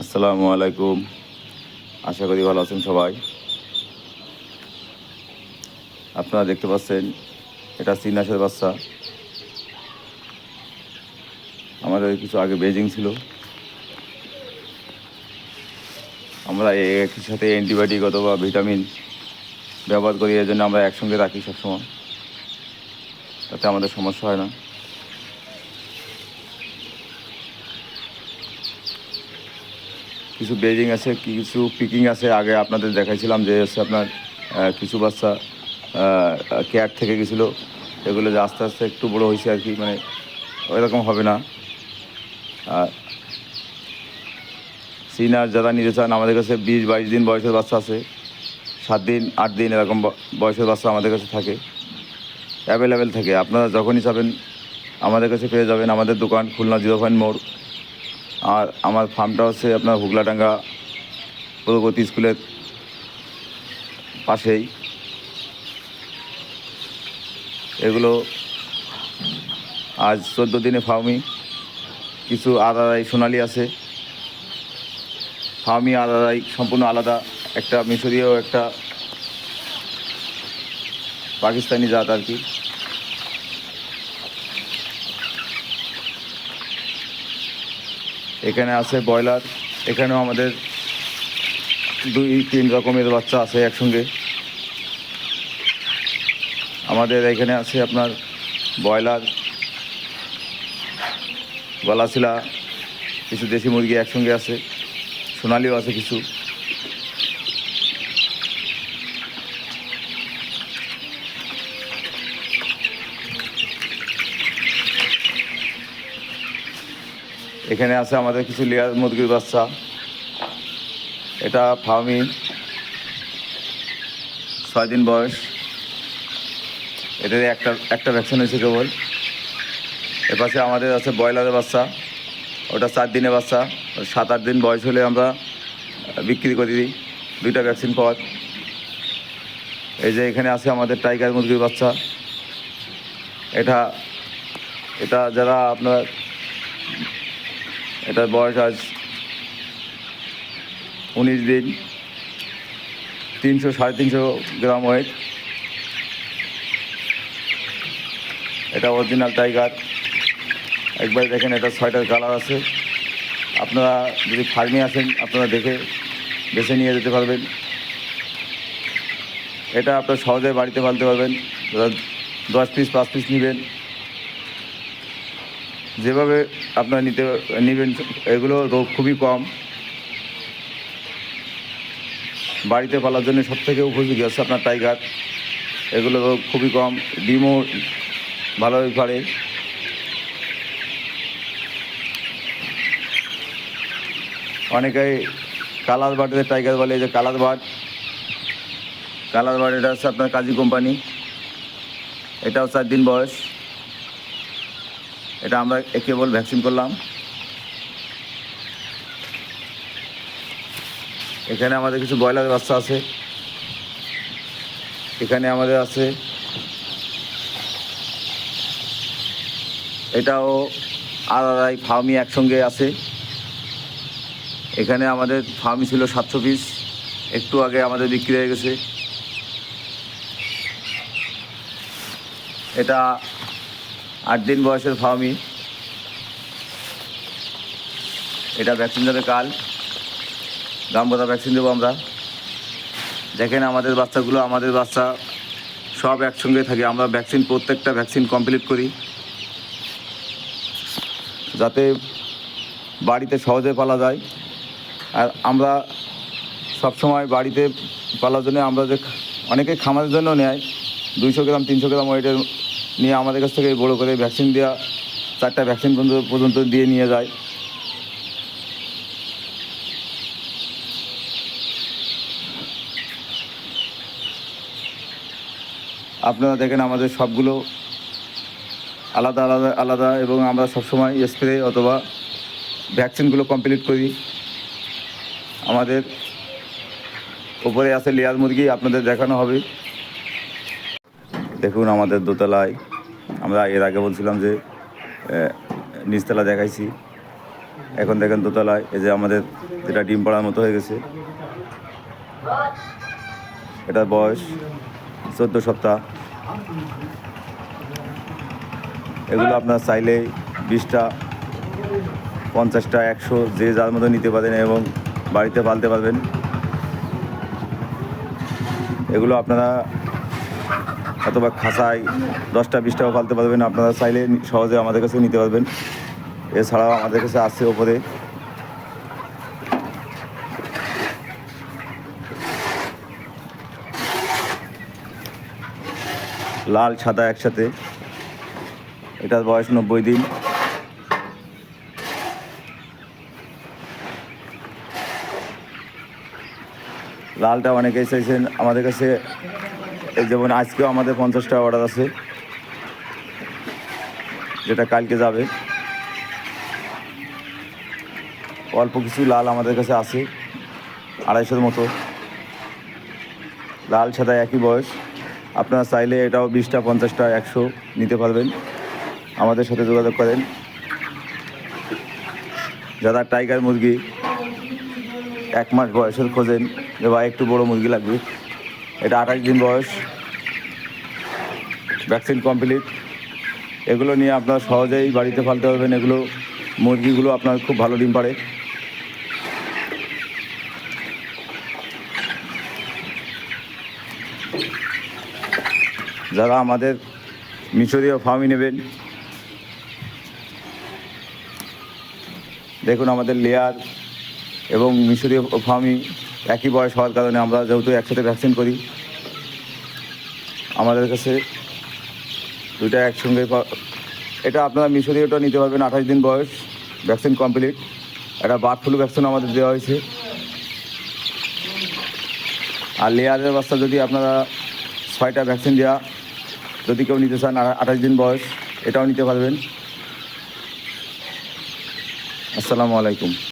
আসসালামু আলাইকুম। আশা করি ভালো আছেন সবাই। আপনারা দেখতে পাচ্ছেন, এটা চিনাসের বাচ্চা। আমাদের কিছু আগে বেজিং ছিল। আমরা একই সাথে অ্যান্টিবায়োটিক অথবা ভিটামিন ব্যবহার করি, এর জন্য আমরা একসঙ্গে রাখি সবসময়। তাতে আমাদের সমস্যা হয় না। কিছু বেজিং আছে, কিছু পিকিং আছে। আগে আপনাদের দেখাইছিলাম যে হচ্ছে আপনার কিছু বাচ্চা কেয়ার থেকে গেছিল। এগুলো যে আস্তে আস্তে একটু বড় হয়েছে আর কি মানে ওইরকম হবে না। আর সিনার যারা নিতে চান, আমাদের কাছে বিশ বাইশ দিন বয়সের বাচ্চা আছে। সাত দিন, আট দিন এরকম বয়সের বাচ্চা আমাদের কাছে থাকে। অ্যাভেলেবেল থাকে। আপনারা যখনই যাবেন আমাদের কাছে পেয়ে যাবেন। আমাদের দোকান খুলনা জিরো পয়েন্ট মোড়। আর আমার ফার্মটা হচ্ছে আপনার হুগলাডাঙ্গা প্রগতি স্কুলের পাশেই। এগুলো আজ চোদ্দ দিনে ফার্মি কিছু আলাদাই সোনালি আছে। ফার্মি আলাদাই, সম্পূর্ণ আলাদা, একটা মিশরীয়, একটা পাকিস্তানি জাত আর কি। এখানে আছে ব্রয়লার, এখানেও আমাদের দুই, তিন রকমের বাচ্চা আছে একসঙ্গে। আমাদের এখানে আছে আপনার ব্রয়লার গলাশিলা কিছু দেশি মুরগি একসঙ্গে আছে, সোনালিও আছে কিছু। এখানে আছে আমাদের কিছু লেয়ার মুরগির বাচ্চা। এটা ফার্মি ছয় দিন বয়স। এদের একটা একটা ভ্যাকসিন হয়েছে কেবল। এ পাশে আমাদের আছে ব্রয়লারের বাচ্চা। ওটা চার দিনের বাচ্চা। সাত আট দিন বয়স হলে আমরা বিক্রি করে দিই। দুইটা ভ্যাকসিন পাওয়ার। এই যে এখানে আছে আমাদের টাইগার মুরগির বাচ্চা। এটা এটা যারা আপনার এটার বয়স আজ উনিশ দিন, তিনশো সাড়ে তিনশো গ্রাম ওয়েট এটা অরিজিনাল টাইগার একবার দেখেন এটা ছয়টার কালার আছে। আপনারা যদি ফার্মে আসেন, আপনারা দেখে, বেছে নিয়ে যেতে পারবেন। এটা আপনার সহজে বাড়িতে পালতে পারবেন। দশ পিস পাঁচ পিস নেবেন। যেভাবে আপনারা নিতে, নেবেন, এগুলো রোগ খুবই কম। বাড়িতে পালার জন্য সব থেকে উপযোগী আছে আপনার টাইগার। এগুলো রোগ খুবই কম, ডিমও ভালোই পারে। অনেকে কালার বার্ডের টাইগার বলে যে কালার বার্ড। কালার বার্ড এটা হচ্ছে আপনার কাজী কোম্পানি। এটাও চার দিন বয়স। এটা আমরা কেবল ভ্যাকসিন করলাম। এখানে আমাদের কিছু ব্রয়লার বাচ্চা আছে। এখানে আমাদের আছে। এটাও আলাদাই ফার্মি একসঙ্গে আছে। এখানে আমাদের ফার্মি ছিল সাতশো পিস। একটু আগে আমাদের বিক্রি হয়ে গেছে। এটা আট দিন বয়সের ফার্মি এটা ভ্যাকসিন দেবে কাল। গাম্বতা ভ্যাকসিন দেবো আমরা। দেখেন আমাদের বাচ্চাগুলো, আমাদের বাচ্চা সব একসঙ্গে থাকে। আমরা ভ্যাকসিন প্রত্যেকটা ভ্যাকসিন কমপ্লিট করি। যাতে বাড়িতে সহজে পালা যায়। আর আমরা সবসময় বাড়িতে পালার জন্য আমরা যে অনেকে খামারের জন্য নেয়। দুইশো গ্রাম, তিনশো গ্রাম ওয়েটের নিয়ে আমাদের কাছ থেকে বড় করে ভ্যাকসিন দেওয়া চারটা ভ্যাকসিন পর্যন্ত পর্যন্ত দিয়ে নিয়ে যায়। আপনারা দেখেন আমাদের সবগুলো আলাদা আলাদা আলাদা এবং আমরা সবসময় স্প্রে অথবা ভ্যাকসিনগুলো কমপ্লিট করি। আমাদের উপরে আছে লেয়ার মুরগি, আপনাদের দেখানো হবে। দেখুন আমাদের দোতলায়, আমরা এর আগে বলছিলাম যে নিচতলা দেখাইছি। এখন দেখেন দোতলায়, এই যে আমাদের যেটা ডিম পাড়ার মতো হয়ে গেছে। এটার বয়স চোদ্দ সপ্তাহ। এগুলো আপনার চাইলে বিশটা, পঞ্চাশটা, একশো, যে যার মতো নিতে পারেন এবং বাড়িতে পালতে পারবেন। এগুলো আপনারা অথবা খাঁচায় দশটা বিশটাও পালতে পারবেন। আপনারা চাইলে সহজে আমাদের কাছে নিতে পারবেন। এছাড়াও আমাদের কাছে আছে ওপরে। লাল, সাদা একসাথে। এটার বয়স নব্বই দিন। লালটা অনেকেই চাইছেন। আমাদের কাছে যেমন আজকেও আমাদের পঞ্চাশটা অর্ডার আছে। যেটা কালকে যাবে। অল্প কিছু লাল আমাদের কাছে আছে, আড়াইশোর মতো। লাল, সাদা একই বয়স। আপনারা চাইলে এটাও বিশটা, পঞ্চাশটা, একশো নিতে পারবেন। আমাদের সাথে যোগাযোগ করেন। যারা টাইগার মুরগি এক মাস বয়সের খোঁজেন, যে একটু বড় মুরগি লাগবে। এটা আঠাশ দিন বয়স। Vaccine complete. এগুলো নিয়ে আপনার সহজেই বাড়িতে ফালতে পারবেন। এগুলো, মুরগিগুলো আপনার খুব ভালো ডিম পাড়ে। যারা আমাদের মিশরীয় ফার্মি নেবেন, দেখুন আমাদের লেয়ার এবং মিশরীয় ফার্মি একই বয়স হওয়ার কারণে আমরা যেহেতু একসাথে ভ্যাকসিন করি, আমাদের কাছে দুইটা একসঙ্গে এটা আপনারা মিশরীয়টা নিতে পারবেন, আঠাশ দিন বয়স ভ্যাকসিন কমপ্লিট একটা বার্ড ফ্লু ভ্যাকসিন আমাদের দেওয়া হয়েছে। আর লেয়ারের বাচ্চা যদি আপনারা ছয়টা ভ্যাকসিন দেওয়া যদি কেউ নিতে চান আঠাশ দিন বয়স, এটাও নিতে পারবেন। আসসালামু আলাইকুম।